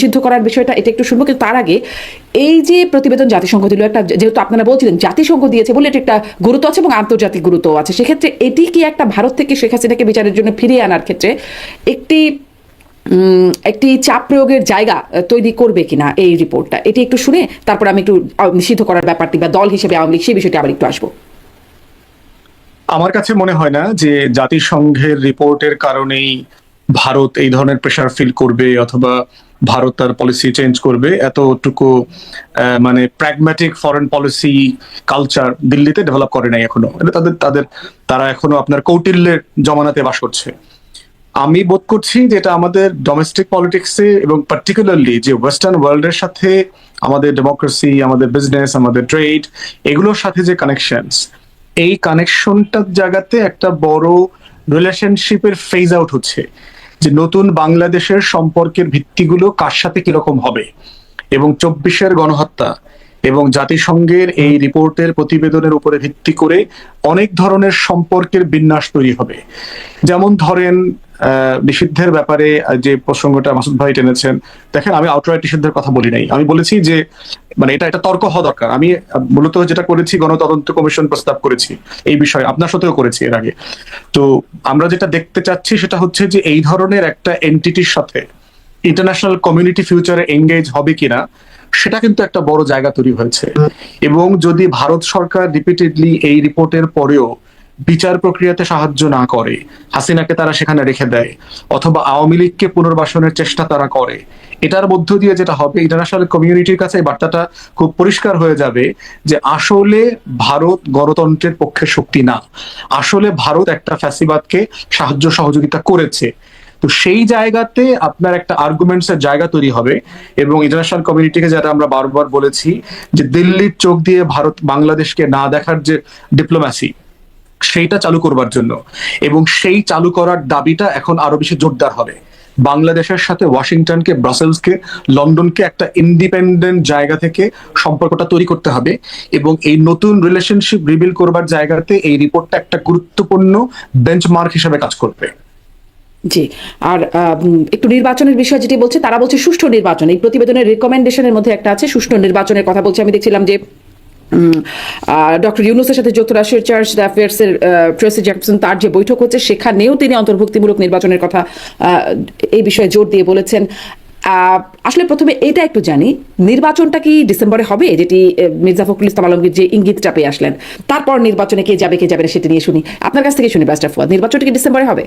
নিষিদ্ধ করার বিষয়টা এটা একটু শুনব, কিন্তু তার আগে এই যে প্রতিবেদন জাতিসংঘ দিল, একটা যেহেতু আপনারা বলছিলেন জাতিসংঘ দিয়েছে বলে এটা একটা গুরুত্ব আছে এবং আন্তর্জাতিক গুরুত্ব আছে, সেক্ষেত্রে এটি কি একটা ভারত থেকে শেখ হাসিনাকে বিচারের জন্য ফিরিয়ে আনার ক্ষেত্রে একটি একটি চাপ প্রয়োগের জায়গা তৈরি করবে কিনা এই রিপোর্টটা? এটি একটু শুনে তারপর আমি একটু নিষিদ্ধ করার ব্যাপারটি বা দল হিসেবে আওয়ামী লীগ সেই বিষয়টি আবার একটু আসব। আমার কাছে মনে হয় না যে জাতিসংঘের রিপোর্টের কারণেই ভারত এই ধরনের প্রেশার ফিল করবে অথবা ভারত তার পলিসি চেঞ্জ করবে। এতটুকু মানে প্র্যাগম্যাটিক ফরেন পলিসি কালচার দিল্লিতে ডেভেলপ করে নাই এখনও। তাদের তাদের, তারা এখনও আপনার কৌটিল্যের জমানাতে বাস করছে। আমি বোধ করছি যে এটা আমাদের ডোমেস্টিক পলিটিক্সে এবং পার্টিকুলারলি যে ওয়েস্টার্ন ওয়ার্ল্ডের সাথে আমাদের ডেমোক্রেসি আমাদের বিজনেস আমাদের ট্রেড এগুলোর সাথে যে কানেকশনস এই কানেকশনটার জায়গাতে একটা বড় রিলেশনশিপের ফেজ আউট হচ্ছে। যে নতুন বাংলাদেশের সম্পর্কের ভিত্তিগুলো কার সাথে কীরকম হবে? এবং চব্বিশের গণহত্যা এবং জাতিসংঘের এই রিপোর্টের প্রতিবেদনের উপরে ভিত্তি করে অনেক ধরনের সম্পর্কের বিন্যাস তৈরি হবে। যেমন ধরেন নিষিদ্ধের ব্যাপারে যে প্রসঙ্গটা মাসুদ ভাই টেনেছেন, দেখেন, আমি আউটরাইট নিষিদ্ধের কথা বলি নাই। আমি বলেছি যে মানে এটা এটা তর্ক হওয়া দরকার। আমি মূলত যেটা করেছি, গণতদন্ত কমিশন প্রস্তাব করেছি এই বিষয়ে, আপনার সাথেও করেছি এর আগে। তো আমরা যেটা দেখতে চাচ্ছি সেটা হচ্ছে যে, এই ধরনের একটা এন্টিটির সাথে ইন্টারন্যাশনাল কমিউনিটি ফিউচারে এঙ্গেজ হবে কিনা, সেটা কিন্তু একটা বড় জায়গা তৈরি হয়েছে। এবং যদি ভারত সরকার রিপিটেডলি এই রিপোর্টের পরেও বিচার প্রক্রিয়াতে সাহায্য না করে, হাসিনাকে তারা সেখানে রেখে দেয়, অথবা আওয়ামী লীগকে পুনর্বাসনের চেষ্টা তারা করে। এটার মধ্য দিয়ে যেটা হবে ইন্টারন্যাশনাল কমিউনিটির কাছে এই বার্তাটা খুব পরিষ্কার হয়ে যাবে যে আসলে ভারত গণতন্ত্রের পক্ষে শক্তি না। আসলে ভারত একটা ফ্যাসিবাদকে সাহায্য সহযোগিতা করেছে। তো সেই জায়গাতে আপনার একটা আর্গুমেন্টস এর জায়গা তৈরি হবে এবং ইন্টারন্যাশনাল কমিউনিটিকে যেটা আমরা বারবার বলেছি যে দিল্লির চোখ দিয়ে ভারত বাংলাদেশকে না দেখার যে ডিপ্লোম্যাসি সেইটা চালু করবার জন্য। এবং সেই চালু করার দাবিটা এখন আরও বেশি জোরদার হবে। বাংলাদেশের সাথে ওয়াশিংটনকে, ব্রাসেলসকে, লন্ডনকে একটা ইন্ডিপেন্ডেন্ট জায়গা থেকে সম্পর্কটা তৈরি করতে হবে। এবং এই নতুন রিলেশনশিপ রিবিল করবার জায়গাতে এই রিপোর্টটা একটা গুরুত্বপূর্ণ বেঞ্চমার্ক হিসেবে কাজ করবে। জি, আর একটু নির্বাচনের বিষয় যেটি বলছে, তারা বলছে সুষ্ঠু নির্বাচন। এই প্রতিবেদনের রেকমেন্ডেশনের মধ্যে একটা আছে, সুষ্ঠু নির্বাচনের কথা বলছে। আমি দেখছিলাম যে ডক্টর ইউনুসের সাথে যুক্তরাষ্ট্রের চার্চ অ্যাফেয়ার্স এর ট্রেসি জ্যাকসন তার যে বৈঠক হচ্ছে, সেখানেও তিনি অন্তর্ভুক্তিমূলক নির্বাচনের কথা এই বিষয়ে জোর দিয়ে বলেছেন। আসলে প্রথমে এটা একটু জানি, নির্বাচনটা কি ডিসেম্বরে হবে? যেটি মির্জা ফখরুল ইসলাম আলমগীর যে ইঙ্গিতটা পেয়ে আসলেন। তারপর নির্বাচনে কে যাবে কে যাবে না, সেটা নিয়ে শুনি। আপনার কাছ থেকে শুনি ব্যাস্টার ফুয়াদ নির্বাচনটা কি ডিসেম্বরে হবে?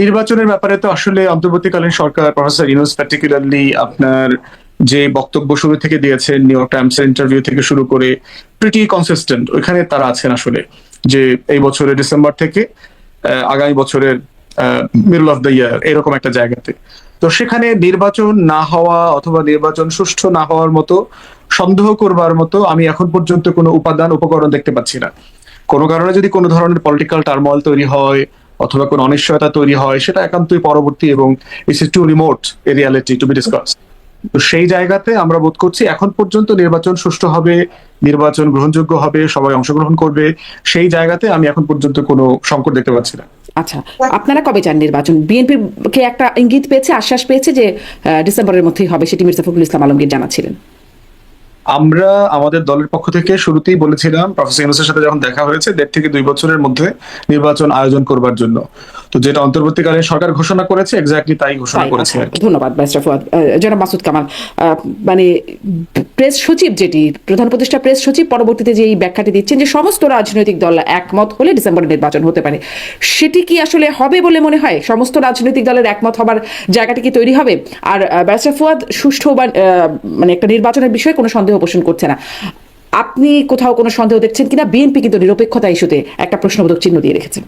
নির্বাচনের ব্যাপারে তো আসলে অন্তর্বর্তীকালীন সরকার প্রফেসর ইউনুস পার্টিকুলারলি আপনার যে বক্তব্য শুরু থেকে দিয়েছেন নিউ ইয়র্ক টাইমস ইন্টারভিউ থেকে শুরু করে প্রিটি কনসিস্টেন্ট ওইখানে তারা আছেন আসলে, যে এই বছরের ডিসেম্বর থেকে আগামী বছরের মিডল অফ দ্য ইয়ার এরকম একটা জায়গাতে। তো সেখানে নির্বাচন না হওয়া অথবা নির্বাচন সুষ্ঠু না হওয়ার মতো, সন্দেহ করবার মতো আমি এখন পর্যন্ত কোনো উপাদান, উপকরণ দেখতে পাচ্ছি না। কোনো কারণে যদি কোনো ধরনের পলিটিক্যাল টার্মল তৈরি হয়, অথবা কোনো অনিশ্চয়তা তৈরি হয়, সেটা একান্তই পরবর্তী এবং it's too remote a reality to be discuss তো সেই জায়গাতে আমরা বোধ করছি এখন পর্যন্ত নির্বাচন সুষ্ঠু হবে নির্বাচন গ্রহণযোগ্য হবে সবাই অংশগ্রহণ করবে। সেই জায়গাতে আমি এখন পর্যন্ত কোনো সংকট দেখতে পাচ্ছি না। আচ্ছা আপনারা কবে চান নির্বাচন? বিএনপি কে একটা ইঙ্গিত পেয়েছে আশ্বাস পেয়েছে যে ডিসেম্বরের মধ্যেই হবে সেটি মির্জা ফখরুল ইসলাম আলমগীর জানাচ্ছিলেন। আমরা আমাদের দলের পক্ষ থেকে শুরুতেই বলেছিলাম প্রফেসর ইউনুসের সাথে যখন দেখা হয়েছে দেড় থেকে দুই বছরের মধ্যে নির্বাচন আয়োজন করবার জন্য। তো যেটা অন্তর্বর্তীকালীন সরকার ঘোষণা করেছে এক্স্যাক্টলি তাই ঘোষণা করেছে। ধন্যবাদ ব্যারিস্টার ফুয়াদ জনাব মাসুদ কামাল মানে প্রেস সচিব যেটি প্রধান উপদেষ্টা প্রেস সচিব পরবর্তীতে যে এই ব্যাখ্যাটি দিচ্ছেন যে সমস্ত রাজনৈতিক দল একমত হলে ডিসেম্বরে নির্বাচন হতে পারে। সেটি কি আসলে হবে বলে মনে হয়? সমস্ত রাজনৈতিক দলের একমত হবার জায়গাটি কি তৈরি হবে? আর আহ, ব্যারিস্টার ফুয়াদ সুষ্ঠু বা মানে একটা নির্বাচনের বিষয়ে কোনো সন্দেহ পোষণ করছে না। আপনি কোথাও কোনো সন্দেহ দেখছেন কিনা? বিএনপি কিন্তু নিরপেক্ষতা ইস্যুতে একটা প্রশ্নবোধক চিহ্ন দিয়ে রেখেছে।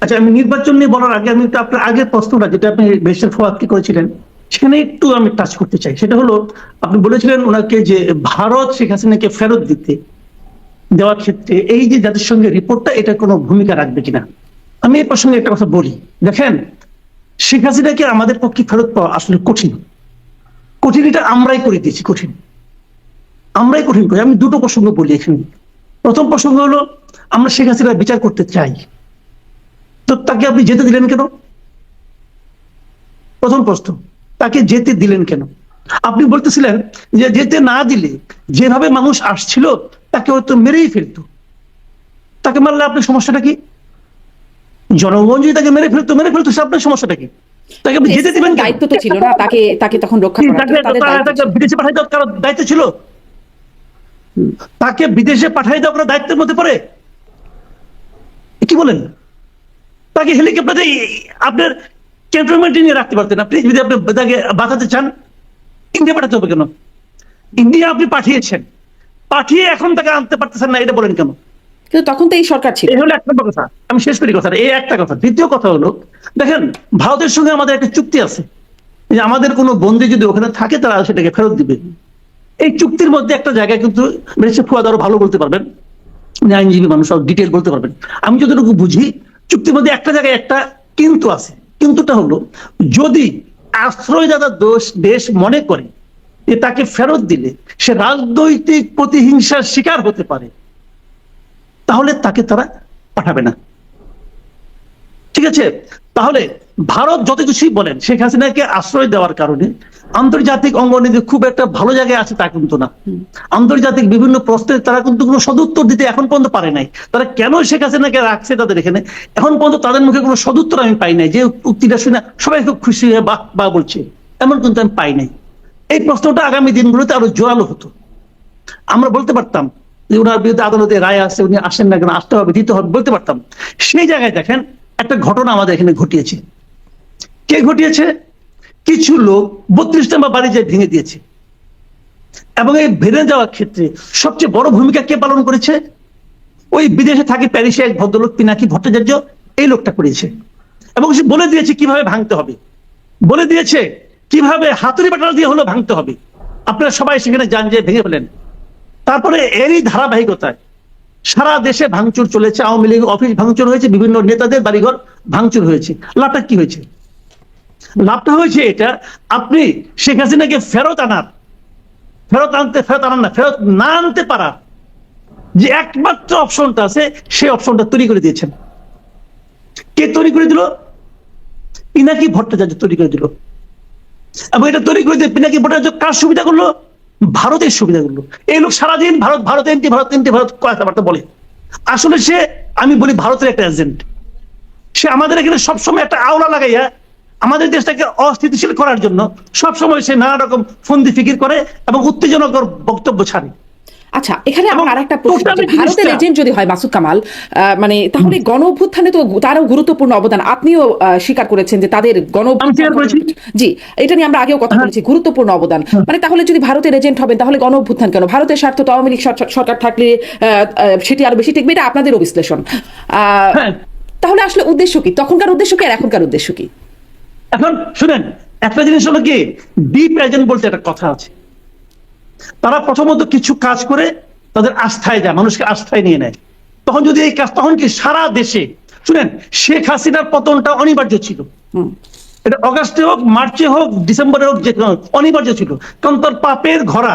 আচ্ছা আমি নির্বাচন নিয়ে বলার আগে আমি একটু আপনার আগের প্রশ্নটা, যেটা আপনি বেশের ফোয়াদকে করেছিলেন, সেখানে একটু আমি টাচ করতে চাই। সেটা হলো, আপনি বলেছিলেন ওনাকে যে ভারত শেখ হাসিনাকে ফেরত দিতে, দেওয়ার ক্ষেত্রে এই যে জাতিসংঘের রিপোর্টটা, এটা কোনো ভূমিকা রাখবে কিনা? আমি এই প্রসঙ্গে একটা কথা বলি। দেখেন, শেখ হাসিনাকে আমাদের পক্ষে ফেরত পাওয়া আসলে কঠিন। কঠিন এটা আমরাই করে দিয়েছি, কঠিন। আমরাই কঠিন করি। আমি দুটো প্রসঙ্গ বলি এখানে। প্রথম প্রসঙ্গ হলো, আমরা শেখ হাসিনার বিচার করতে চাই। তো তাকে আপনি যেতে দিলেন কেন? প্রথম প্রশ্ন তাকে যেতে দিলেন কেন? আপনি বলতেছিলেন যে যেতে না দিলে যেভাবে মানুষ আসছিল তাকে হয়তো মেরেই ফেলতো। তাকে মারলে আপনার সমস্যাটা কি? জনগণ যদি তাকে মেরে ফেলতো মেরে ফেলতো সে আপনার সমস্যাটা কি? তাকে আপনি যেতে দিবেন দায়িত্ব তো ছিল না তাকে তাকে তখন রক্ষা তাকে। বিদেশে পাঠাই দেওয়ার কারও দায়িত্ব ছিল। তাকে বিদেশে পাঠাই দেওয়া কোনো দায়িত্বের মধ্যে পড়ে? কি বলেন? তাকে হেলিকপ্টারে আপনার ক্যান্টনমেন্টে নিয়ে রাখতে পারতেন। আপনি যদি আপনি তাকে বাঁচাতে চান ইন্ডিয়া পাঠাতে হবে কেন? ইন্ডিয়া আপনি পাঠিয়েছেন। পাঠিয়ে এখন তাকে আনতে পারতেছেন না এটা বলেন কেন? কিন্তু তখন তো এই সরকার ছিল। এই হলো এক নম্বর কথা। আমি শেষ করি এই একটা কথা। দ্বিতীয় কথা হলো দেখেন ভারতের সঙ্গে আমাদের একটা চুক্তি আছে। যে আমাদের কোনো বন্দী যদি ওখানে থাকে তারা সেটাকে ফেরত দিবে। এই চুক্তির মধ্যে একটা জায়গায় কিন্তু বেশি ফুয়াদ আরও ভালো বলতে পারবেন। আইনজীবী মানুষ ডিটেল বলতে পারবেন। আমি যতটুকু বুঝি চুক্তির মধ্যে একটা জায়গায় একটা কিন্তু আছে। কিন্তুটা হলো, যদি আশ্রয়দাতা দোষ দেশ মনে করে যে তাকে ফেরত দিলে সে রাজনৈতিক প্রতিহিংসার শিকার হতে পারে, তাহলে তাকে তারা পাঠাবে না। ঠিক আছে? তাহলে ভারত যত কিছুই বলেন, শেখ হাসিনাকে আশ্রয় দেওয়ার কারণে আন্তর্জাতিক অঙ্গনে খুব একটা ভালো জায়গায় আছে তা কিন্তু না। আন্তর্জাতিক বিভিন্ন প্রশ্নের তারা কিন্তু কোনো সদুত্তর দিতে এখন পর্যন্ত পারে নাই। তারা কেন শেখ হাসিনাকে রাখছে তাদের এখানে? এখন পর্যন্ত তাদের মুখে কোনো সদুত্তর আমি পাই নাই যে উক্তিটা শুনে সবাই খুব খুশি হয়ে বাহ বা বলছে। এমন কিন্তু আমি পাই নাই। এই প্রশ্নটা আগামী দিনগুলোতে আরও জোরালো হতো। আমরা বলতে পারতাম যে ওনার বিরুদ্ধে আদালতে রায় আসছে উনি আসেন না কেন, আসতে হবে, দিতে হবে, বলতে পারতাম। সেই জায়গায় দেখেন একটা ঘটনা আমাদের এখানে ঘটিয়েছে। কে ঘটিয়েছে? কিছু লোক বত্রিশ নম্বর বাড়ি যায় ভেঙে দিয়েছে। এবং এই ভেঙে যাওয়ার ক্ষেত্রে সবচেয়ে বড় ভূমিকা কে পালন করেছে? ওই বিদেশে থাকে প্যারিসে এক ভদ্রলোক পিনাকি ভট্টাচার্য, এই লোকটা করেছে। এবং সে বলে দিয়েছে কীভাবে ভাঙতে হবে। বলে দিয়েছে কীভাবে হাতুড়ি বাটাল দিয়ে হলো ভাঙতে হবে। আপনারা সবাই সেখানে যান যে ভেঙে ফেলেন। তারপরে এরই ধারাবাহিকতায় সারা দেশে ভাঙচুর চলেছে। আওয়ামী লীগ, অফিস ভাঙচুর হয়েছে, বিভিন্ন নেতাদের বাড়িঘর ভাঙচুর হয়েছে। লাভটা কি হয়েছে? লাভটা হয়েছে এটা, আপনি শেখ হাসিনাকে ফেরত আনার। ফেরত আনতে, ফেরত আনার না, ফেরত না আনতে পারার যে একমাত্র অপশনটা আছে, সেই অপশনটা তৈরি করে দিয়েছেন। কে তৈরি করে দিল? পিনাকি ভট্টাচার্য তৈরি করে দিল। এবং এটা তৈরি করে দিয়ে পিনাকি ভট্টাচার্য কার সুবিধা করল? ভারতের সুবিধা করল। এই লোক সারাদিন ভারত ভারত এনটি ভারত এনটি ভারত কথাবার্তা বলে। আসলে সে, আমি বলি ভারতের একটা এজেন্ট সে আমাদের এখানে সবসময় একটা আওলা লাগাইয়া আমাদের দেশটাকে অস্থিতিশীল করার জন্য সবসময় সে নানা রকম ফন্দি ফিকির করে এবং উত্তেজনকর বক্তব্য ছাড়ে। আচ্ছা এখানে আমার আরেকটা প্রশ্ন ভারতের এজেন্ট যদি হয় মাসুদ কামাল মানে তাহলে গণ অভ্যুত্থানে তো তারও গুরুত্বপূর্ণ অবদান। আপনিও স্বীকার করেছেন যে তাদের গণ। জি এটা নিয়ে আমরা আগেও কথা বলেছি গুরুত্বপূর্ণ অবদান। মানে তাহলে যদি ভারতের এজেন্ট হবেন তাহলে গণ অভ্যুত্থান কেন? ভারতের স্বার্থ তো আওয়ামী লীগ সরকার থাকলে সেটি আরও বেশি টিকবে এটা আপনাদেরও বিশ্লেষণ। আহ, হ্যাঁ। তাহলে আসলে উদ্দেশ্য কি? তখনকার উদ্দেশ্য কি আর এখনকার উদ্দেশ্য কি? এখন শুনেন একটা জিনিস হলো কি ডিপ এজেন্ট বলতে একটা কথা আছে। তারা প্রথমত কিছু কাজ করে তাদের আস্থায় যায় মানুষকে আস্থায় নিয়ে নেয়। তখন যদি এই কাজ তখন কি সারা দেশে শুনেন শেখ হাসিনার পতনটা অনিবার্য ছিল। এটা অগাস্টে হোক মার্চে হোক ডিসেম্বরে হোক যে অনিবার্য ছিল। কারণ তার পাপের ঘরা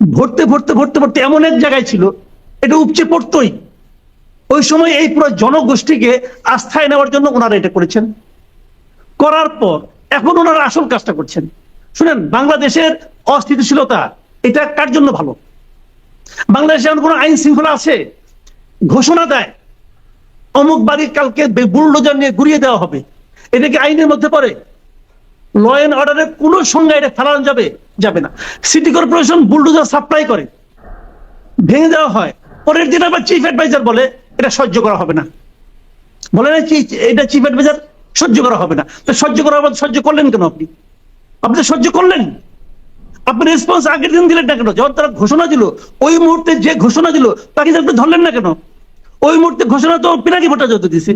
ভরতে ভরতে ভরতে ভরতে এমন এক জায়গায় ছিল এটা উপচে পড়তই। ওই সময় এই পুরো জনগোষ্ঠীকে আস্থায় নেওয়ার জন্য ওনারা এটা করেছেন। করার পর এখন ওনারা আসল কাজটা করছেন। শুনেন, বাংলাদেশের অস্থিতিশীলতা, এটা কার জন্য ভালো? বাংলাদেশে এমন কোনো আইন শৃঙ্খলা আছে? ঘোষণা দেয়, অমুক বাড়ির কালকে বুলডোজার নিয়ে ঘুরিয়ে দেওয়া হবে। এটা কি আইনের মধ্যে পড়ে? ল অ্যান্ড অর্ডারের কোন সংজ্ঞা এটা ফেলানো যাবে যাবে না। সিটি কর্পোরেশন বুলডোজার সাপ্লাই করে। ভেঙে দেওয়া হয়। পরের দিন আবার চিফ অ্যাডভাইজার বলে, এটা সহ্য করা হবে না। বলে না এটা চিফ অ্যাডভাইজার সহ্য করা হবে না। তো সহ্য করা হবে সহ্য করলেন কেন আপনি? আপনি সহ্য করলেন। আপনি রেসপন্স আগের দিন দিলেন না কেন? যখন তারা ঘোষণা দিল, ওই মুহূর্তে যে ঘোষণা দিল, তাকে আপনি ধরলেন না কেন? ওই মুহূর্তে ঘোষণা তো পিনাকি ভট্টাচার্য দিছে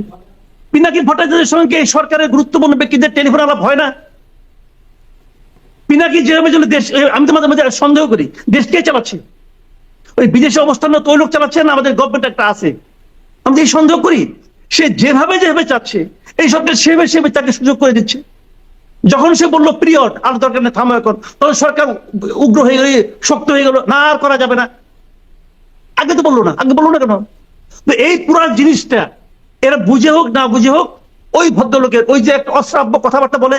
পিনাকি ভট্টাচার্যের সঙ্গে সরকারের গুরুত্বপূর্ণ ব্যক্তিদের টেলিফোন আলাপ হয় না। পিনাকি যেভাবে দেশ আমি তো মাঝে মাঝে সন্দেহ করি, দেশ কে চালাচ্ছে? ওই বিদেশে অবস্থান ওই লোক চালাচ্ছে না, আমাদের গভর্নমেন্ট একটা আছে। আমি সন্দেহ করি, সে যেভাবে যেভাবে চাচ্ছে এই সবটা সেভাবে সেভাবে তাকে সুযোগ করে দিচ্ছে। যখন সে বলল পিরিয়ড আর দরকার নেই, থামো এখন। তখন সরকার উগ্র হয়ে গেল, শক্ত হয়ে গেল, না, আর করা যাবে না। আগে তো বলল না, আগে বলল না কেন? তো এই পুরা জিনিসটা, এরা বুঝে হোক, না বুঝে হোক, ওই ভদ্রলোকের, ওই যে একটা অশ্রাব্য কথাবার্তা বলে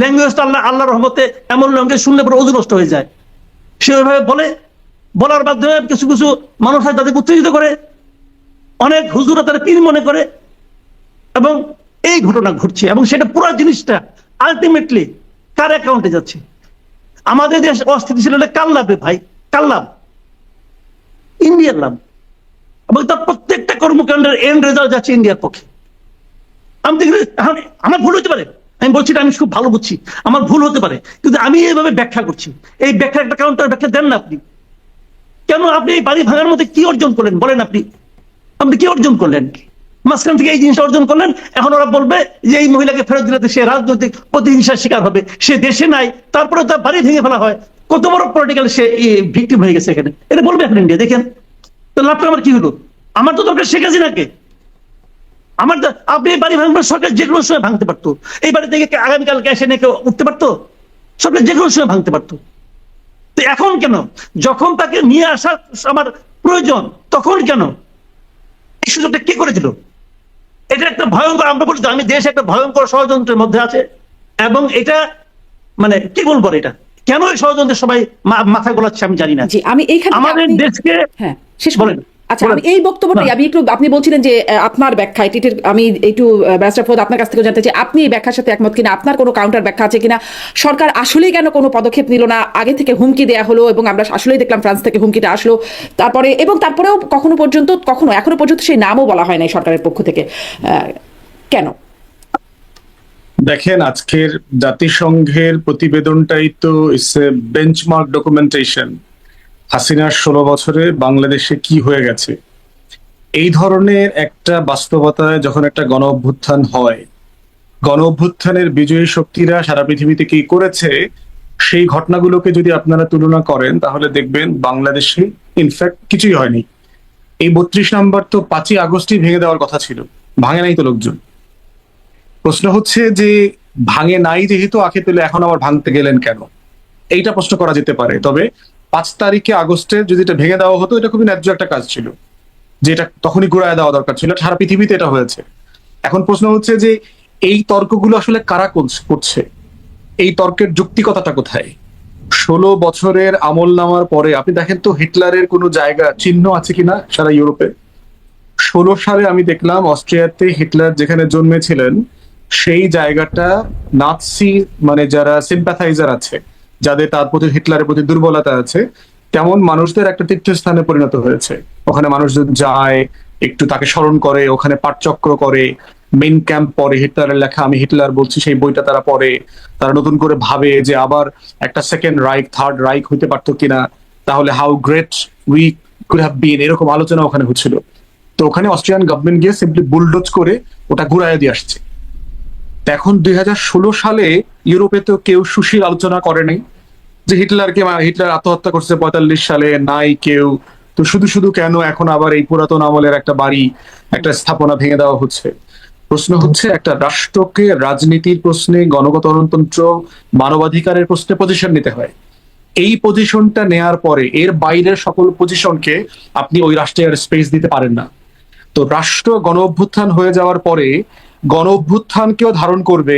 ল্যাঙ্গুয়েজটা আল্লাহ, আল্লাহর রহমতে এমন ল্যাঙ্গুয়েজ শুনলে পরে অজু নষ্ট হয়ে যায়। সে ওইভাবে বলে, বলার মাধ্যমে কিছু কিছু মানুষ হয় তাদেরকে উত্তেজিত করে, অনেক হুজুরা তারা পীর মনে করে, এবং এই ঘটনা ঘটছে এবং সেটা পুরো জিনিসটা আলটিমেটলি কার অ্যাকাউন্টে যাচ্ছে? আমাদের দেশ অস্থিতিশীল হলে কার লাভে ভাই? কার লাভ? ইন্ডিয়ার লাভ। এবং তার প্রত্যেকটা কর্মকাণ্ডের এন্ড রেজাল্ট যাচ্ছে ইন্ডিয়ার পক্ষে। আমি দেখি আমার ভুল হতে পারে। আমি বলছি আমি খুব ভালো বুঝছি। আমার ভুল হতে পারে। কিন্তু আমি এইভাবে ব্যাখ্যা করছি। এই ব্যাখ্যা একটা কাউন্টার ব্যাখ্যা দেন না আপনি। কেন আপনি এই বাড়ি ভাঙার মধ্যে কি অর্জন করলেন? বলেন আপনি। আপনি কি অর্জন করলেন? মাঝখান থেকে এই জিনিসটা অর্জন করলেন। এখন ওরা বলবে যে এই মহিলাকে ফেরত দিলে সে রাজনৈতিক প্রতিহিংসার শিকার হবে। সে দেশে নাই তারপরে তার বাড়ি ভেঙে ফেলা হয়। কত বড় পলিটিক্যাল সে ভিক্টিম হয়ে গেছে এখানে। এটা বলবে এখন ইন্ডিয়া দেখেন। তো লাভটা আমার কি হলো? আমার তো দরকার শেখ হাসিনাকে আমার আপনি এই বাড়ি ভাঙবেন, সরকার যে কোনো সময় ভাঙতে পারতো। এই বাড়ি থেকে আগামীকাল ক্যাশে নিয়ে কেউ উঠতে পারতো? সরকার যে কোনো সময় ভাঙতে পারতো। তো এখন কেন? যখন তাকে নিয়ে আসা আমার প্রয়োজন, তখন কেন? এই সুযোগটা কে করে দিল এটা একটা ভয়ঙ্কর আমরা বলছি আমি দেশ একটা ভয়ঙ্কর ষড়যন্ত্রের মধ্যে আছে। এবং এটা মানে কি বলব এটা? কেন এই ষড়যন্ত্রের সবাই মাথা গোলাচ্ছে আমি জানি না। আমি এইখানে আমাদের দেশকে হ্যাঁ শেষ বলেন। আচ্ছা আমি এই বক্তব্যটাই আমি একটু আপনি বলছিলেন যে আপনার ব্যাখ্যা এটির আমি একটু ব্যারিস্টার ফোদ আপনার কাছ থেকে জানতে চাই আপনি এই ব্যাখ্যার সাথে একমত কিনা? আপনার কোনো কাউন্টার ব্যাখ্যা আছে কিনা? সরকার আসলেই কেন কোনো পদক্ষেপ নিল না? আগে থেকে হুমকি দেয়া হলো এবং আমরা আসলেই দেখলাম ফ্রান্স থেকে হুমকিটা আসলো। তারপরে এবং তারপরেও কখনো পর্যন্ত কখনো এখনও পর্যন্ত সেই নামও বলা হয় নাই সরকারের পক্ষ থেকে। আহ, কেন? দেখেন আজকের জাতিসংঘের প্রতিবেদনটাই তো ইটস এ বেঞ্চমার্ক ডকুমেন্টেশন হাসিনার ষোলো বছরে বাংলাদেশে কি হয়ে গেছে? এই ধরনের একটা বাস্তবতায় যখন একটা গণ অভ্যুত্থান হয়, গণ অভ্যুত্থানের বিজয়ী শক্তিরা সারা পৃথিবীতে কি করেছে? সেই ঘটনাগুলোকে যদি আপনারা তুলনা করেন, তাহলে দেখবেন বাংলাদেশে ইনফ্যাক্ট কিছুই হয়নি। এই বত্রিশ নম্বর তো পাঁচই আগস্টই ভেঙে দেওয়ার কথা ছিল। ভাঙে নাই তো লোকজন। প্রশ্ন হচ্ছে যে, ভাঙে নাই যেহেতু আখে তুলে এখন আবার ভাঙতে গেলেন কেন? এইটা প্রশ্ন করা যেতে পারে। তবে পাঁচ তারিখে আগস্টে যদি এটা ভেঙে দেওয়া হতো, এটা খুবই ন্যায্য একটা কাজ ছিল। যে এটা তখনই ঘুরায় দেওয়া দরকার ছিল। সারা পৃথিবীতে এটা হয়েছে। এখন প্রশ্ন হচ্ছে যে, এই তর্কগুলো আসলে কারা করছে- এই তর্কের যুক্তিকতাটা কোথায়? ষোলো বছরের আমল নামার পরে, আপনি দেখেন তো হিটলারের কোনো জায়গা চিহ্ন আছে কিনা সারা ইউরোপে? ষোলো সালে আমি দেখলাম অস্ট্রিয়াতে হিটলার যেখানে জন্মেছিলেন, সেই জায়গাটা নাৎসি মানে যারা সিম্প্যাথাইজার আছে যাদের তার প্রতি হিটলারের প্রতি দুর্বলতা আছে, তেমন মানুষদের একটা তীর্থস্থানে পরিণত হয়েছে। ওখানে মানুষজন যায়, একটু তাকে স্মরণ করে, ওখানে পাঠচক্র করে মেন ক্যাম্প পড়ে, হিটলারের লেখা, আমি হিটলার বলছি, সেই বইটা তারা পড়ে, তারা নতুন করে ভাবে যে আবার একটা সেকেন্ড রাইক থার্ড রাইক হইতে পারতো কিনা, তাহলে how great we could have been এরকম আলোচনা ওখানে হচ্ছিল। তো ওখানে অস্ট্রিয়ান গভর্নমেন্ট গিয়ে সিম্পলি বুলডোজ করে ওটা ঘুরাইয়া দিয়ে আসছে। এখন দুই হাজার ষোলো সালে ইউরোপে তো কেউ সুশীল আলোচনা করে নাই যে হিটলারকে হিটলার আত্মহত্যা করছে পঁয়তাল্লিশ সালে, নাই কেউ। তো শুধু শুধু কেন এখন আবার এই পুরাতন আমলের একটা বাড়ি, একটা স্থাপনা ভেঙে দেওয়া হচ্ছে? প্রশ্ন হচ্ছে, একটা রাষ্ট্রকে রাজনীতির প্রশ্নে গণতন্ত্র মানবাধিকারের প্রশ্নে পজিশন নিতে হয়। এই পজিশনটা নেয়ার পরে এর বাইরের সকল পজিশনকে আপনি ওই রাষ্ট্রের স্পেস দিতে পারেন না। তো রাষ্ট্র গণ অভ্যুত্থান হয়ে যাওয়ার পরে গণ অভ্যুত্থানকেও ধারণ করবে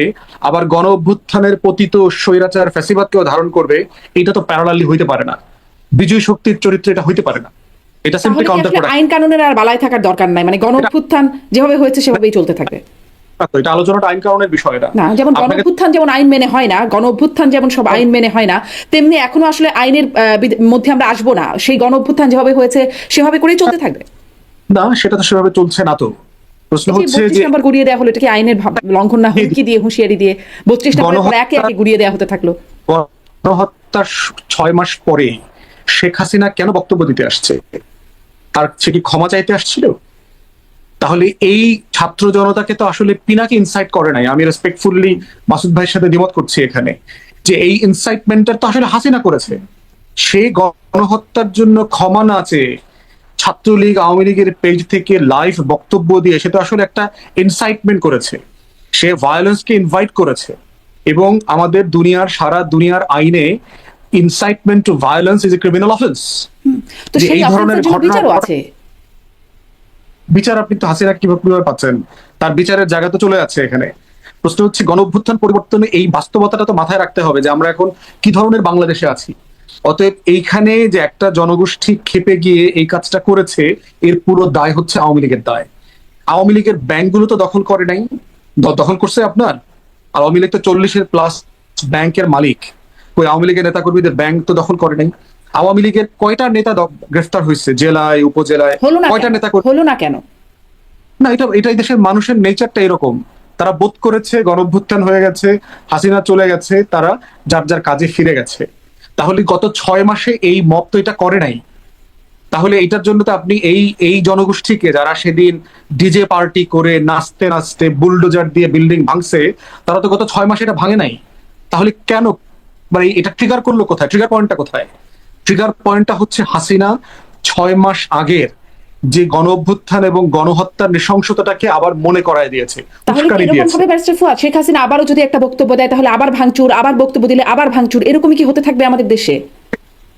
আবার গণ অভ্যুত্থানের পতিত স্বৈরাচার ফ্যাসিবাদকেও ধারণ করবে এটা তো প্যারালালি হইতে পারে না। বিজয় শক্তির চরিত্র এটা হইতে পারে না। এটা সিম্পলি কাউন্টার আইন কানুনের আর বালায় থাকার দরকার নাই? মানে গণ অভ্যুত্থান যেভাবে হয়েছে সেভাবেই চলতে থাকবে। এটা আলোচনাটা আইন কারণের বিষয় না না যেমন গণ অভ্যুত্থান যেমন আইন মেনে হয় না গণ অভ্যুত্থান যেমন সব আইন মেনে হয় না তেমনি এখনও আসলে আইনের মধ্যে আমরা আসব না। সেই গণ অভ্যুত্থান যেভাবে হয়েছে সেভাবে করেই চলতে থাকবে। না সেটা তো সেভাবে চলছে না তো। প্রশ্ন হচ্ছে যে নাম্বার গুড়িয়ে দেওয়া হলো এটা কি আইনের লঙ্ঘন না হুমকি দিয়ে হুঁশিয়ারি দিয়ে বত্রিশ নাম্বার একে একে গুড়িয়ে দেওয়া হতে থাকল। গণহত্যার ছয় মাস পরে শেখ হাসিনা কেন বক্তব্য দিতে আসছে? তার সে কি ক্ষমা চাইতে আসছিল? তাহলে এই ছাত্র জনতাকে তো আসলে পিনাকে ইনসাইট করে নাই। আমি রেসপেক্টফুলি মাসুদ ভাইয়ের সাথে দ্বিমত করছি এখানে। যে এই ইনসাইটমেন্টটা তো আসলে হাসিনা করেছে। সে গণহত্যার জন্য ক্ষমা না চেয়ে ছাত্রলীগ আওয়ামী লীগের পেজ থেকে লাইভ বক্তব্য দিয়ে সে তো আসলে একটা ইনসাইটমেন্ট করেছে। সে ভায়োলেন্সকে ইনভাইট করেছে এবং আমাদের দুনিয়ার সারা দুনিয়ার আইনে incitement to violence is a criminal offence এই ধরনের ঘটনা- আছে। বিচার আপনি তো হাসিনা কীভাবে কীভাবে পাচ্ছেন? তার বিচারের জায়গা তো চলে যাচ্ছে এখানে। প্রশ্ন হচ্ছে গণ অভ্যুত্থান পরিবর্তনে এই বাস্তবতাটা তো মাথায় রাখতে হবে যে আমরা এখন কি ধরনের বাংলাদেশে আছি? অতএব এইখানে যে একটা জনগোষ্ঠী খেপে গিয়ে এই কাজটা করেছে এর পুরো দায় হচ্ছে আওয়ামী লীগের দায়। আওয়ামী লীগের ব্যাংকগুলো তো দখল করে নাই। দখল করছে আপনার? আর আওয়ামী লীগ তো চল্লিশের প্লাস ব্যাংকের মালিক। ওই আওয়ামী লীগের নেতা কর্মীদের ব্যাংক তো দখল করে নাই। আওয়ামী লীগের কয়টা নেতা গ্রেফতার হয়েছে জেলায় উপজেলায়? কয়টা নেতা হলো না কেন? না এটা এটাই দেশের মানুষের নেচারটা এরকম। তারা বোধ করেছে গণভ্যুত্থান হয়ে গেছে হাসিনা চলে গেছে তারা যার যার কাজে ফিরে গেছে। তাহলে গত ছয় মাসে এই মত তো এটা করে নাই। তাহলে এটার জন্য তো আপনি এই এই জনগোষ্ঠীকে যারা সেদিন ডিজে পার্টি করে নাচতে নাচতে বুলডোজার দিয়ে বিল্ডিং ভাঙছে, তারা তো গত ছয় মাসে এটা ভাঙে নাই। তাহলে কেন? মানে এটা ট্রিগার করল কোথায়? ট্রিগার পয়েন্টটা কোথায়? ট্রিগার পয়েন্টটা হচ্ছে হাসিনা ছয় মাস আগের যে গণ অভ্যুত্থান এবং গণহত্যার নৃশংসতাটাকে আবার মনে করায় দিয়েছে উস্কানি শেখ হাসিনা আবারও যদি একটা বক্তব্য দেয় তাহলে আবার ভাঙচুর আবার বক্তব্য দিলে আবার ভাঙচুর এরকমই কি হতে থাকবে আমাদের দেশে?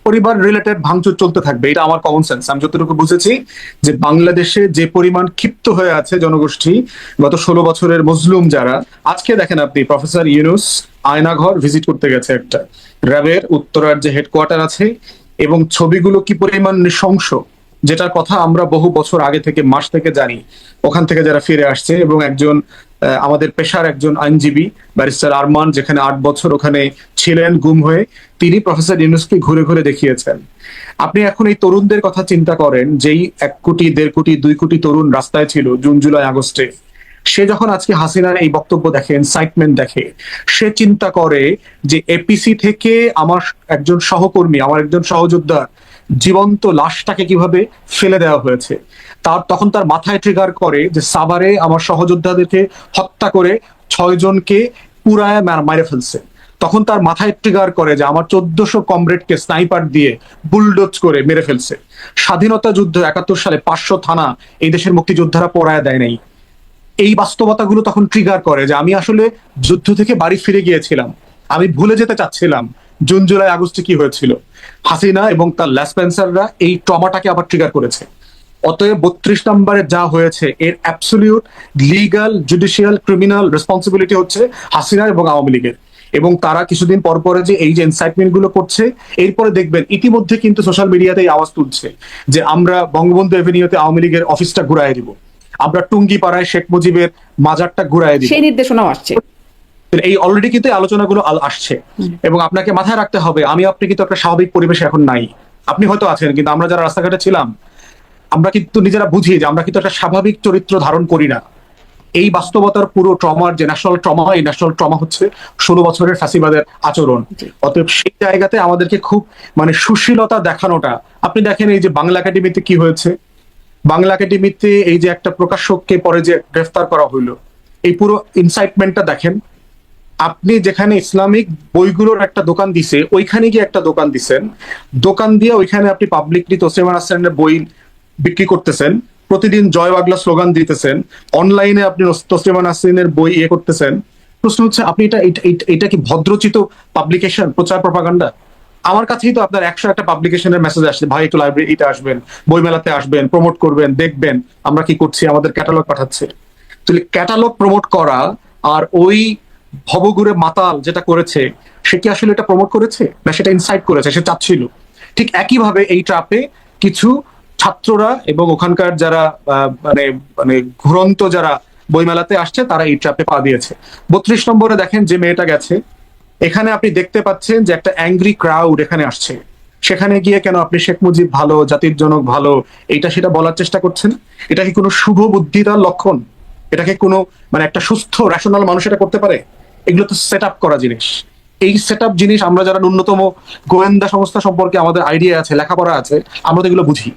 পরিবার রিলেটেড ভাঙচুর চলতে থাকবে এটা আমার কমন সেন্স আমি যতটুকু বুঝেছি যে বাংলাদেশে যে পরিমাণ ক্ষিপ্ত হয়ে আছে জনগোষ্ঠী গত ষোলো বছরের মজলুম যারা আজকে দেখেন আপনি প্রফেসর ইউনুস আয়নাঘর ভিজিট করতে গেছে একটা। র্যাবের উত্তরার যে হেডকোয়ার্টার আছে এবং ছবিগুলো কি পরিমাণ নৃশংস যেটার কথা আমরা বহু বছর আগে থেকে, মাস থেকে জানি। ওখান থেকে যারা ফিরে আসছে এবং একজন আমাদের পেশার একজন আইনজীবী, ব্যারিস্টার আরমান, যেখানে আট বছর ওখানে ছিলেন গুম হয়ে, তিনি প্রফেসর ইউনুসকে ঘুরে ঘুরে দেখিয়েছেন। আপনি এখন এই তরুণদের কথা চিন্তা করেন, যেই এক কোটি, দেড় কোটি, দুই কোটি তরুণ রাস্তায় ছিল জুন, জুলাই, আগস্টে। সে যখন আজকে হাসিনার এই বক্তব্য দেখে ইনসাইটমেন্ট দেখে, সে চিন্তা করে যে এপিসি থেকে আমার একজন সহকর্মী, আমার একজন সহযোদ্ধা জীবন্ত লাশটাকে কীভাবে ফেলে দেওয়া হয়েছে? তার তখন তার মাথায় ট্রিগার করে যে সাভারে আমার সহযোদ্ধাদেরকে হত্যা করে ছয় জনকে পুরায় মার- মারে ফেলছে। তখন তার মাথায় ট্রিগার করে যে আমার চোদ্দশো কমরেডকে স্নাইপার দিয়ে বুলডোজ করে মেরে ফেলছে। স্বাধীনতা যুদ্ধ একাত্তর সালে পাঁচশো থানা এই দেশের মুক্তিযোদ্ধারা পড়ায় দেয় নাই। এই বাস্তবতাগুলো তখন ট্রিগার করে যে আমি আসলে যুদ্ধ থেকে বাড়ি ফিরে গিয়েছিলাম। আমি ভুলে যেতে চাচ্ছিলাম, জুন, জুলাই, আগস্টে কি হয়েছিল। হাসিনা এবং তার ল্যাসপেন্সাররা এই ট্রমাটাকে আবার ট্রিগার করেছে। অতএব বত্রিশ নম্বরে যা হয়েছে, এর absolute legal judicial criminal responsibility হচ্ছে হাসিনা এবং আওয়ামী লীগের। এবং তারা কিছুদিন পর পরে যে এই যে ইনসাইটমেন্টগুলো করছে, এরপরে দেখবেন ইতিমধ্যে কিন্তু সোশ্যাল মিডিয়াতে আওয়াজ তুলছে যে আমরা বঙ্গবন্ধু এভিনিউতে আওয়ামী লীগের অফিসটা ঘুরাই দিব। আমরা টুঙ্গি পাড়ায় শেখ মুজিবের মাজারটা ঘুরাই দিব। সেই নির্দেশনাও আসছে। এই অলরেডি কিন্তু আলোচনাগুলো আসছে। এবং আপনাকে মাথায় রাখতে হবে আমি আপনি কিন্তু একটা স্বাভাবিক পরিবেশে এখন নাই। আপনি হয়তো আছেন কিন্তু আমরা যারা রাস্তাঘাটে ছিলাম আমরা কিন্তু নিজেরা বুঝি যে আমরা কিন্তু একটা স্বাভাবিক চরিত্র ধারণ করি না। এই বাস্তবতার পুরো ট্রমার যে ন্যাশনাল ট্রমা এই ন্যাশনাল ট্রমা হচ্ছে ষোলো বছরের ফ্যাসিবাদের আচরণ। অতএব সেই জায়গাতে আমাদেরকে খুব মানে সুশীলতা দেখানোটা আপনি দেখেন এই যে বাংলা একাডেমিতে কি হয়েছে? বাংলা একাডেমিতে এই যে একটা প্রকাশককে পরে যে গ্রেফতার করা হইল এই পুরো ইনসাইটমেন্টটা দেখেন। আপনি যেখানে ইসলামিক বইগুলোর একটা দোকান দিছে, ওইখানে গিয়ে একটা দোকান দিছেন। দোকান দিয়ে ওইখানে আপনি পাবলিকলি তোসেমান হাসানের বই বিক্রি করতেছেন, প্রতিদিন জয় বাংলা স্লোগান দিতেছেন অনলাইনে আপনি তোসলিমান হাসিনের বই ইয়ে করতেছেন। প্রশ্ন হচ্ছে, আপনি এটা- এটা কি ভদ্রচিত পাবলিকেশন প্রচার প্রপাগান্ডা আমার কাছেই তো আপনার একশো একটা পাবলিকেশনের মেসেজ আসছে, ভাই, একটু লাইব্রেরিতে আসবেন, বইমেলাতে আসবেন প্রমোট করবেন, দেখবেন, আমরা কি করছি, আমাদের ক্যাটালগ পাঠাচ্ছে। তাহলে ক্যাটালগ প্রমোট করা আর ওই ভবগুরে মাতাল যেটা করেছে, সে কি আসলে এটা প্রমোট করেছে? না সেটা ইনসাইট করেছে? সে চাচ্ছিল। ঠিক একইভাবে এই ট্রাপে কিছু ছাত্ররা এবং ওখানকার যারা মানে মানে ঘুরন্ত যারা বইমেলাতে আসছে, তারা এই ট্রাপে পা দিয়েছে। বত্রিশ নম্বরে দেখেন যে মেয়েটা গেছে। এখানে আপনি দেখতে পাচ্ছেন যে একটা অ্যাংরি ক্রাউড এখানে আসছে। সেখানে গিয়ে কেন আপনি শেখ মুজিব ভালো, জাতির জনক ভালো, এইটা সেটা বলার চেষ্টা করছেন? এটা কি কোনো শুভ বুদ্ধিতার লক্ষণ? এটাকে কোনো মানে একটা সুস্থ রেশনাল মানুষ এটা করতে পারে? এগুলো তো সেট আপ করা জিনিস। এই সেট আপ জিনিস আমরা যারা ন্যূনতম গোয়েন্দা সংস্থা সম্পর্কে আমাদের আইডিয়া আছে লেখাপড়া আছে আমরা তো এগুলো বুঝি।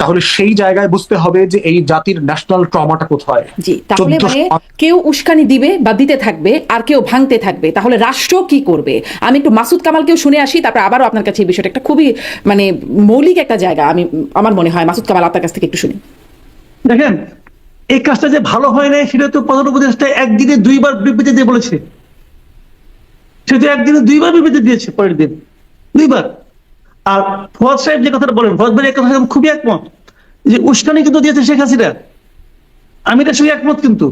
তাহলে সেই জায়গায় বুঝতে হবে যে এই জাতির ন্যাশনাল ট্রমাটা কোথায়। জি তাহলে মানে কেউ উস্কানি দিবে বা দিতে থাকবে আর কেউ ভাঙতে থাকবে। তাহলে রাষ্ট্র কি করবে? আমি একটু মাসুদ কামালকেও শুনে আসি তারপর আবারও আপনার কাছে এই বিষয়টা একটা খুবই মানে মৌলিক একটা জায়গা। আমি আমার মনে হয় মাসুদ কামাল আপনার কাছ থেকে একটু শুনি। দেখেন এই কাজটা যে ভালো হয় নাই সেটা তো প্রধান উপদেষ্টা একদিনে দুইবার বিবৃতি দিয়ে বলেছে। সে তো একদিনে দুইবার বিবৃতি দিয়েছে পরের দিন। দুইবার। আর ফওয়াদ সাহেব যে কথাটা বলেন ফওয়াদ ভাই কথা খুবই একমত। যে উস্কানি কিন্তু দিয়েছে শেখ হাসিনা। আমি এটা সঙ্গে একমত কিন্তু।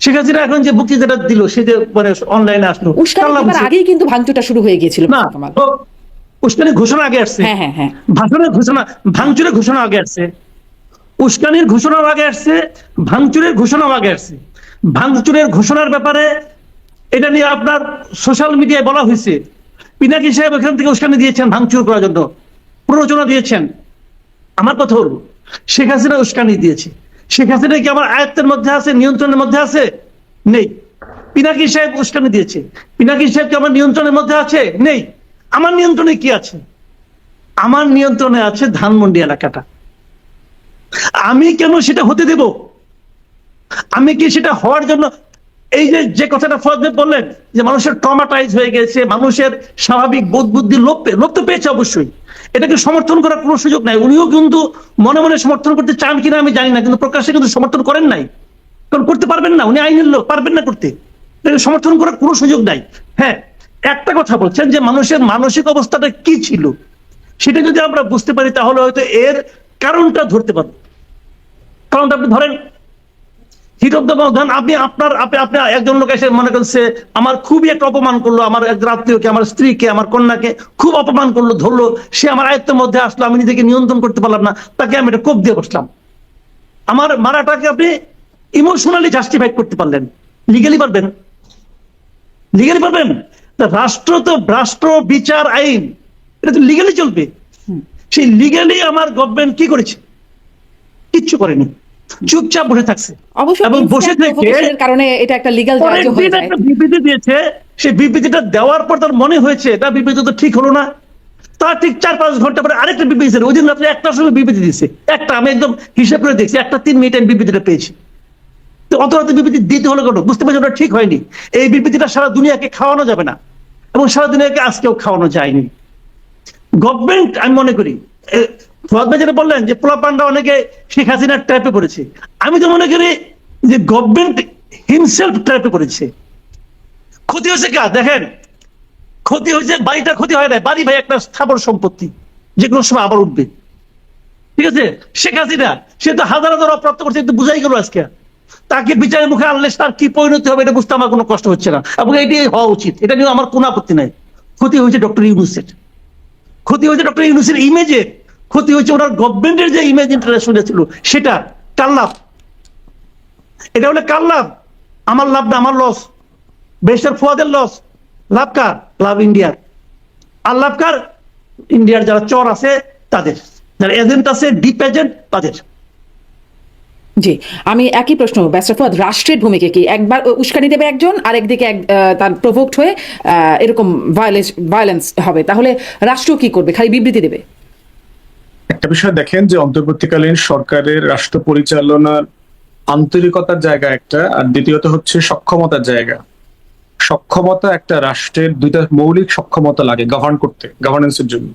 শেখ হাসিনা এখন যে বক্তৃতাটা দিল সে যে মানে অনলাইনে আসলো উস্কানি। আগেই কিন্তু ভাঙচুরটা শুরু হয়ে গিয়েছিল না উস্কানির ঘোষণা আগে আসছে। হ্যাঁ হ্যাঁ হ্যাঁ। ভাষণের ঘোষণা ভাঙচুরের ঘোষণা আগে আসছে। উস্কানির ঘোষণাও আগে আসছে ভাঙচুরের ঘোষণাও আগে আসছে। ভাঙচুরের ঘোষণার ব্যাপারে এটা নিয়ে আপনার সোশ্যাল মিডিয়ায় বলা হয়েছে। পিনাকি সাহেব এখান থেকে উস্কানি দিয়েছেন, ভাঙচুর করার জন্য। প্ররোচনা দিয়েছেন। আমার কথা হলো শেখ হাসিনা উস্কানি দিয়েছে। শেখ হাসিনা কি আমার আয়ত্তের মধ্যে আছে, নিয়ন্ত্রণের মধ্যে আছে? নেই। পিনাকি সাহেব উস্কানি দিয়েছে। পিনাকি সাহেব কি আমার নিয়ন্ত্রণের মধ্যে আছে? নেই। আমার নিয়ন্ত্রণে কি আছে? আমার নিয়ন্ত্রণে আছে ধানমন্ডি এলাকাটা। আমি কেন সেটা হতে দেব? আমি কি সেটা হওয়ার জন্য এই যে যে কথাটা ফজলে বললেন, যে মানুষের ট্রমাটাইজ হয়ে গেছে, মানুষের স্বাভাবিক বোধ বুদ্ধি লোপ লোপ তো পেয়েছে অবশ্যই। এটাকে সমর্থন করার কোনো সুযোগ নাই। উনিও কিন্তু মনে মনে সমর্থন করতে চান কিনা আমি জানি না, কিন্তু প্রকাশ্যে কিন্তু সমর্থন করেন নাই। কারণ করতে পারবেন না, উনি আইনের লোক, পারবেন না করতে। এটাকে সমর্থন করার কোনো সুযোগ নাই। হ্যাঁ একটা কথা বলছেন যে মানুষের মানসিক অবস্থাটা কি ছিল? সেটা যদি আমরা বুঝতে পারি, তাহলে হয়তো এর কারণটা ধরতে পারব। কারণটা আপনি ধরেন হিট অফ দ্য ধরেন আপনি আপনার আপনি আপনি একজন লোক এসে মনে আমার খুবই একটা অপমান করল আমার একজন আত্মীয়কে আমার স্ত্রীকে আমার কন্যাকে খুব অপমান করল ধরলো সে আমার আয়ত্তের মধ্যে আসলো আমি নিজেকে নিয়ন্ত্রণ করতে পারলাম না তাকে আমি একটা কোপ দিয়ে বসলাম। আমার মারাটাকে আপনি ইমোশনালি জাস্টিফাই করতে পারলেন। লিগালি পারবেন। লিগালি পারবেন? রাষ্ট্র তো রাষ্ট্র বিচার আইন এটা তো লিগালি চলবে। সেই লিগালি আমার গভর্নমেন্ট কি করেছে? কিচ্ছু করেনি। চুপচাপ বসে থাকছে। এবং বসে থেকে কারণে এটা একটা লিগ্যাল একটা বিবৃতি দিয়েছে সেই বিবৃতিটা দেওয়ার পর তার মনে হয়েছে এটা বিবৃতি তো ঠিক হলো না। তার ঠিক চার পাঁচ ঘণ্টা পরে আরেকটা বিবৃতি দিয়েছে ওই দিন রাত্রে একটার সময় বিবৃতি দিয়েছে। একটা আমি একদম হিসাব করে দেখছি একটা তিন মিনিট আমি বিবৃতিটা পেয়েছি। তো অত রাতে বিবৃতি দিতে হলো কেন? বুঝতে পারছি ওটা ঠিক হয়নি। এই বিবৃতিটা সারা দুনিয়াকে খাওয়ানো যাবে না এবং সারা দুনিয়াকে আজকেও খাওয়ানো যায়নি। গভর্নমেন্ট আমি মনে করি এ, ফুয়াদ যেটা বললেন যে পোলাপান্ডা অনেকে শেখ হাসিনার ট্র্যাপে পড়েছে আমি তো মনে করি যে গভর্নমেন্ট হিমসেলফ ট্র্যাপে পড়েছে ক্ষতি হয়েছে কার? দেখেন ক্ষতি হয়েছে বাড়িটা ক্ষতি হয় না বাড়ি ভাই একটা স্থাবর সম্পত্তি যে কোনো সময় আবার উঠবে। ঠিক আছে? শেখ হাসিনা সে তো হাজার হাজার অপ্রাপ্ত করছে কিন্তু বুঝাই গেল আজকে। তাকে বিচারের মুখে আনলে তার কি পরিণতি হবে এটা বুঝতে আমার কোনো কষ্ট হচ্ছে না। এবং এটাই হওয়া উচিত। এটা নিয়ে আমার কোনো আপত্তি নাই। ক্ষতি হয়েছে ডক্টর ইউনুসের। ক্ষতি হয়েছে ডক্টর ইউনুসের ইমেজে ক্ষতি হয়েছে ওনার গভর্নমেন্টের যে ইমেজ ইন্টারন্যাশনাল ছিল সেটা কার লাভ? এটা হলে কার লাভ? আমার লাভ না আমার লস বেশার ফুয়াদের লস লাভ কার? লাভ ইন্ডিয়ার। আর লাভ কার? ইন্ডিয়ার যারা চর আছে তাদের। যারা এজেন্ট আছে ডিপ এজেন্ট তাদের। জি আমি একই প্রশ্ন ব্যাস্টাফাদ রাষ্ট্রের ভূমিকা কি? একবার উস্কানি দেবে একজন আর একদিকে এক, তার প্রভোক্ট হয়ে এরকম ভায়োলেন্স ভায়োলেন্স হবে। তাহলে রাষ্ট্র কি করবে? খালি বিবৃতি দেবে? একটা বিষয় দেখেন যে অন্তর্বর্তীকালীন সরকারের রাষ্ট্র পরিচালনার আন্তরিকতার জায়গা একটা, আর দ্বিতীয়ত হচ্ছে সক্ষমতার জায়গা। সক্ষমতা একটা রাষ্ট্রের দুইটা মৌলিক সক্ষমতা লাগে গভর্ন করতে গভর্নেন্সের জন্য।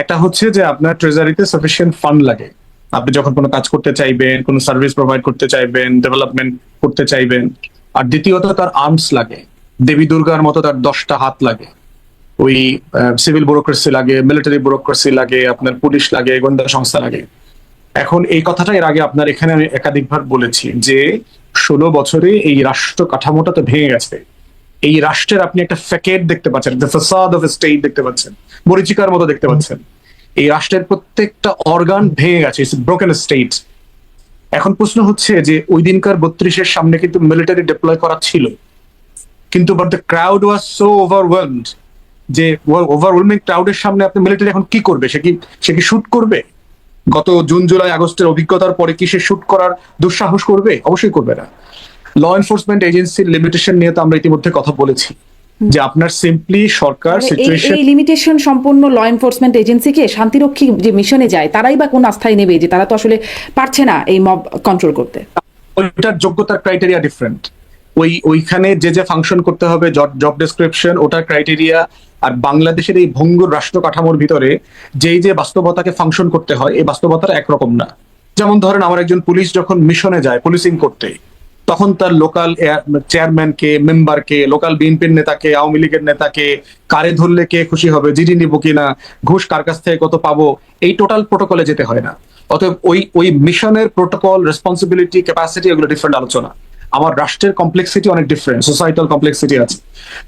একটা হচ্ছে যে আপনার ট্রেজারিতে সাফিসিয়েন্ট ফান্ড লাগে। আপনি যখন কোনো কাজ করতে চাইবেন, কোনো সার্ভিস প্রোভাইড করতে চাইবেন ডেভেলপমেন্ট করতে চাইবেন, আর দ্বিতীয়ত তার আর্মস লাগে। দেবী দুর্গার মতো তার দশটা হাত লাগে। ওই সিভিল ব্যুরোক্রেসি লাগে মিলিটারি ব্যুরোক্রেসি লাগে, আপনার পুলিশ লাগে, গোয়েন্দা সংস্থা লাগে। এখন এই কথাটা এর আগে আপনার এখানে আমি একাধিকবার বলেছি যে, ষোলো বছরে এই রাষ্ট্র কাঠামোটা তো ভেঙে গেছে। এই রাষ্ট্রের আপনি একটা ফ্যাকেট দেখতে পাচ্ছেন দ্য অফ স্টেট দেখতে পাচ্ছেন, মরিচিকার মতো দেখতে পাচ্ছেন। এই রাষ্ট্রের প্রত্যেকটা অর্গান ভেঙে গেছে ইটস ব্রোকেন স্টেট এখন প্রশ্ন হচ্ছে যে ওই দিনকার বত্রিশের সামনে কিন্তু মিলিটারি ডিপ্লয় করা ছিল। কিন্তু but the crowd was so overwhelmed যে ওভারওয়েলমিং ক্রাউডের সামনে আপনি মিলিটারি এখন কি করবে? সে কি সে কি শুট করবে? গত জুন জুলাই আগস্টের অভিজ্ঞতার পরে কি সে শুট করার দুঃসাহস করবে? অবশ্যই করবে না। ল এনফোর্সমেন্ট এজেন্সির লিমিটেশন নিয়ে তো আমরা ইতিমধ্যে কথা বলেছি। যে আপনার সিম্পলি সরকার মানে সিচুয়েশন এই লিমিটেশন সম্পন্ন ল এনফোর্সমেন্ট এজেন্সিকে শান্তিরক্ষী যে মিশনে যায় তারাই বা কোন আস্থায় নেবে যে তারা তো আসলে পারছে না এই মব কন্ট্রোল করতে? ওইটার যোগ্যতার ক্রাইটেরিয়া ডিফারেন্ট ওই ওইখানে যে যে ফাংশন করতে হবে জব ডেসক্রিপশন ওটার ক্রাইটেরিয়া আর বাংলাদেশের এই ভঙ্গুর রাষ্ট্র কাঠামোর ভিতরে যেই যে বাস্তবতাকে ফাংশন করতে হয়, এই বাস্তবতাটা একরকম না। যেমন ধরেন আমার একজন পুলিশ যখন মিশনে যায় পুলিশিং করতে, তখন তার লোকাল চেয়ারম্যানকে মেম্বারকে লোকাল বিএনপির নেতাকে, আওয়ামী লীগের নেতাকে, কারে ধরলে কে খুশি হবে, জিডি নিব কিনা, ঘুষ কার কাছ থেকে কত পাবো, এই টোটাল প্রোটোকলে যেতে হয় না। অতএব ওই ওই মিশনের প্রোটোকল রেসপন্সিবিলিটি ক্যাপাসিটি এগুলো ডিফারেন্ট আলোচনা। আমার রাষ্ট্রের কমপ্লেক্সিটি অনেক ডিফারেন্ট সোসাইটাল কমপ্লেক্সিটি আছে।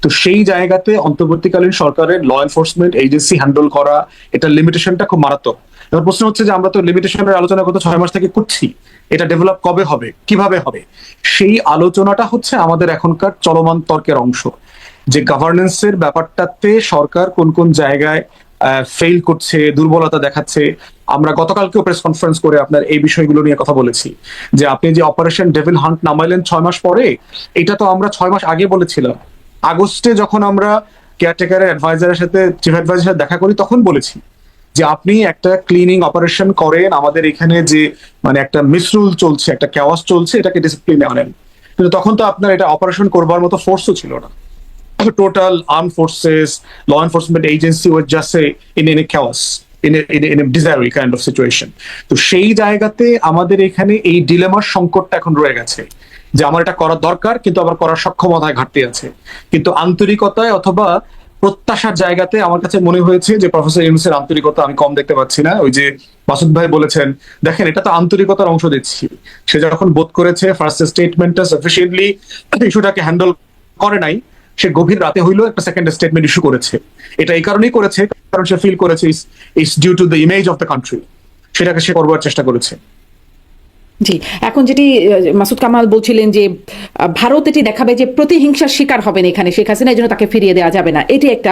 তো সেই জায়গাতে অন্তর্বর্তীকালীন সরকারের ল এনফোর্সমেন্ট এজেন্সি হ্যান্ডেল করা, এটা লিমিটেশনটা খুব মারাত্মক। এবার প্রশ্ন হচ্ছে যে আমরা তো লিমিটেশনের আলোচনা গত ছয় মাস থেকে করছি, এটা ডেভেলপ কবে হবে, কীভাবে হবে? সেই আলোচনাটা হচ্ছে আমাদের এখনকার চলমান তর্কের অংশ। যে গভর্নেন্সের ব্যাপারটাতে সরকার কোন কোন জায়গায় ফেল করছে, দুর্বলতা দেখাচ্ছে আমরা গতকালকেও প্রেস কনফারেন্স করে আপনার এই বিষয়গুলো নিয়ে কথা বলেছি যে আপনি যে অপারেশন ডেভিল হান্ট নামাইলেন ছয় মাস পরে এটা তো আমরা ছয় মাস আগে বলেছিলাম। আগস্টে যখন আমরা কেয়ারটেকারের অ্যাডভাইজারের সাথে চিফ অ্যাডভাইজারের সাথে দেখা করি তখন বলেছি যে আপনি একটা ক্লিনিং অপারেশন করেন আমাদের এখানে যে মানে একটা মিসরুল চলছে একটা ক্যাওয়াস চলছে এটাকে ডিসিপ্লিনে আনেন। কিন্তু তখন তো আপনার এটা অপারেশন করবার মতো ফোর্সও ছিল না। Armed forces, law enforcement agency were just say in in a a disarray kind of situation. তো সেই জায়গাতে আমাদের এখানে এই ডিলেমার সংকটটা এখন রয়ে গেছে যে আমার এটা করা দরকার, কিন্তু আমার করার সক্ষমতায় ঘাটতি আছে। কিন্তু আন্তরিকতায় অথবা প্রত্যাশার জায়গাতে আমার কাছে মনে হয়েছে যে প্রফেসর ইউনুসের আন্তরিকতা আমি কম দেখতে পাচ্ছি না। ওই যে মাসুদ ভাই বলেছেন, দেখেন এটা তো আন্তরিকতার অংশ দিচ্ছি। সে যখন বোধ করেছে ফার্স্ট স্টেটমেন্টটা সাফিসিয়েন্টলি ইস্যুটাকে হ্যান্ডেল করে নাই সে গভীর রাতে হইল একটা সেকেন্ড স্টেটমেন্ট ইস্যু করেছে। এটা এই কারণেই করেছে, কারণ সে ফিল করেছে is due to the image of the country সেটাকে সে করবার চেষ্টা করেছে। জি, এখন যেটি মাসুদ কামাল বলছিলেন যে ভারত এটি দেখাবে যে প্রতিহিংসার শিকার হবেন এখানে, শেখ হাসিনা এই জন্য তাকে ফিরিয়ে দেওয়া যাবে না। এটি একটা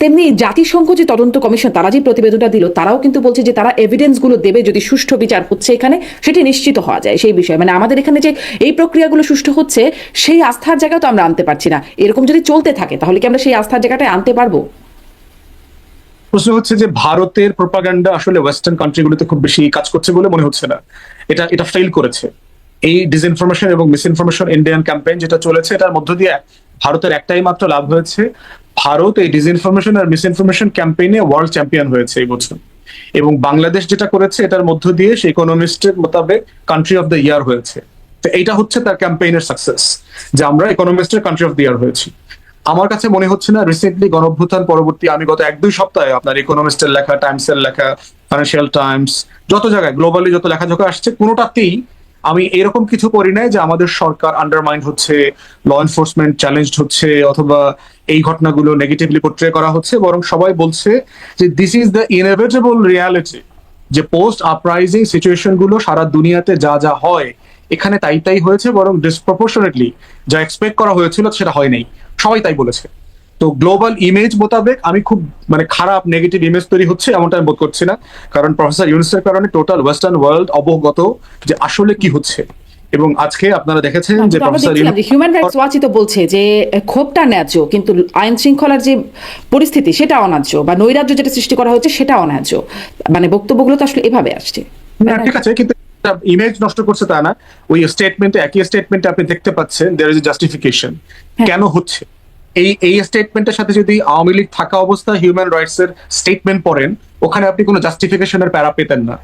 তেমনি জাতিসংঘ যে তদন্ত কমিশন, তারা যে প্রতিবেদনটা দিল, তারাও কিন্তু বলছে যে তারা এভিডেন্সগুলো দেবে যদি সুষ্ঠু বিচার হচ্ছে এখানে, সেটি নিশ্চিত হওয়া যায় সেই বিষয়ে। মানে আমাদের এখানে যে এই প্রক্রিয়াগুলো সুষ্ঠু হচ্ছে, সেই আস্থার জায়গা তো আমরা আনতে পারছি না। এরকম যদি চলতে থাকে, তাহলে কি আমরা সেই আস্থার জায়গাটায় আনতে পারব? প্রশ্ন হচ্ছে যে ভারতের প্রোপাগান্ডা আসলে ওয়েস্টার্ন কান্ট্রিগুলোতে খুব বেশি কাজ করছে বলে মনে হচ্ছে না। এটা এটা ফেল করেছে। এই ডিসইনফরমেশন এবং মিসইনফরমেশন ইন্ডিয়ান ক্যাম্পেইন যেটা চলেছে, এটার মধ্য দিয়ে ভারতের একটাই মাত্র লাভ হয়েছে ভারত এই ডিসইনফরমেশন আর মিসইনফরমেশন ক্যাম্পেইনে ওয়ার্ল্ড চ্যাম্পিয়ন হয়েছে এই বছর। এবং বাংলাদেশ যেটা করেছে, এটার মধ্য দিয়ে সে ইকোনমিস্টের মোতাবেক কান্ট্রি অফ দ্য ইয়ার হয়েছে। তো এইটা হচ্ছে তার ক্যাম্পেইনের সাকসেস যে আমরা ইকোনমিস্টের কান্ট্রি অফ দ্য ইয়ার হয়েছি। আমার কাছে মনে হচ্ছে না রিসেন্টলি গণঅভ্যুত্থান পরবর্তী আমি গত এক দুই সপ্তাহে আপনার ইকোনমিস্টের লেখা টাইমসের লেখা ফাইন্যান্সিয়াল টাইমস যত জায়গায় গ্লোবালি যত লেখাজোখা আসছে, কোনোটাতেই আমি এরকম কিছু করি নাই যে আমাদের সরকার আন্ডারমাইন্ড হচ্ছে ল এনফোর্সমেন্ট চ্যালেঞ্জ হচ্ছে, অথবা এই ঘটনাগুলো নেগেটিভলি পোর্ট্রে করা হচ্ছে, বরং সবাই বলছে যে this is the inevitable reality যে পোস্ট আপরাইজিং সিচুয়েশনগুলো সারা দুনিয়াতে যা যা হয়, এখানে তাই তাই হয়েছে, বরং ডিসপ্রপোর্শনেটলি যা এক্সপেক্ট করা হয়েছিল সেটা হয় নাই। সবাই তাই বলেছে। তো গ্লোবাল ইমেজ মোতাবেক আমি খুব মানে খারাপ নেগেটিভ ইমেজ তৈরি হচ্ছে এমনটা আমি বোধ করছি না। কারণ প্রফেসর ইউনুসের কারণে টোটাল ওয়েস্টার্ন ওয়ার্ল্ড অবগত যে আসলে কি হচ্ছে। এবং আজকে আপনারা দেখেছেন যে প্রফেসর হিউম্যান রাইটস ওয়াচই তো বলছে যে ক্ষোভটা ন্যায্য কিন্তু আইন শৃঙ্খলার যে পরিস্থিতি সেটা অনার্য বা নৈরাজ্য যেটা সৃষ্টি করা হচ্ছে সেটা অন্যায্য। মানে বক্তব্যগুলো তো আসলে এভাবে আসছে। ঠিক আছে কিন্তু ইমেজ নষ্ট করছে তা না। ওই স্টেটমেন্টে একই স্টেটমেন্টে আপনি দেখতে পাচ্ছেন দেয়ার ইজ জাস্টিফিকেশন কেন হচ্ছে? এই এই স্টেটমেন্টের সাথে যদি আওয়ামী লীগ থাকা অবস্থা হিউম্যান রাইটস এর স্টেটমেন্ট পড়েন, ওখানে আপনি কোনো জাস্টিফিকেশনের প্যারা পেতেন না।